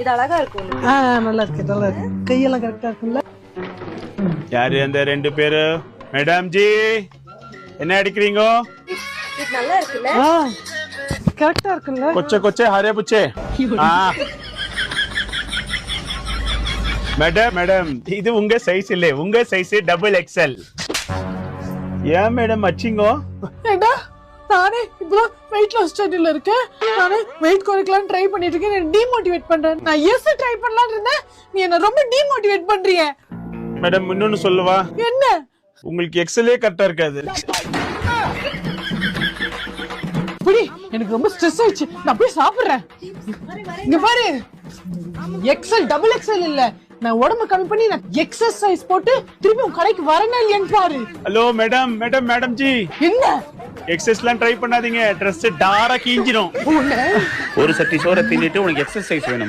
இது அழகா இருக்கும். ஆ நல்லா இருக்கு நல்லா இருக்கு. கையெல்லாம் கரெக்டா இருக்குல்ல யாரு அந்த ரெண்டு பேரு? மேடம் ஜி என்ன அடிக்கிறீங்க? இது நல்லா இருக்குல்ல? ஆ கரெக்டா இருக்குல்ல கொச்சை கொச்சை ஹரே புச்சே. ஆ. மேடம் மேடம் இது உங்க சைஸ் இல்ல. உங்க சைஸ் டபுள் எக்ஸ்எல் ஏன் மேடம் அச்சிங்கோ நானே இப்பதான் வெயிட் லாஸ் ஸ்டடில இருக்கேன். நானே வெயிட் குறைக்கலாம் ட்ரை பண்ணிட்டு இருக்கேன். என்ன டிமோட்டிவேட் பண்றேன் நான் எஸ் ட்ரை பண்ணலாம்னு இருந்தேன். நீ என்ன ரொம்ப டிமோட்டிவேட் பண்றீங்க மேடம் இன்னொன்னு சொல்லவா? என்ன? உங்களுக்கு எக்ஸலே கரெக்டா இருக்காது. புடி எனக்கு ரொம்ப ஸ்ட்ரெஸ் ஆயிடுச்சு. நான் போய் சாப்பிடுறேன். இங்க பாரு. எக்ஸல் டபுள் எக்ஸல் இல்ல. நான் உடம்பு கம்மி பண்ணி நான் எக்ஸசைஸ் போட்டு திருப்பி உன் கடைக்கு வரணும் இல்லையான்னு பாரு. Hello madam madam madam ji. என்ன? எக்ஸசைஸ்லாம் ட்ரை பண்ணாதீங்க. ட்ரெஸ் டாரா கீஞ்சிரும். ஒரு சட்டி சோறை தின்னுட்டு உனக்கு எக்ஸசைஸ் வேணுமா?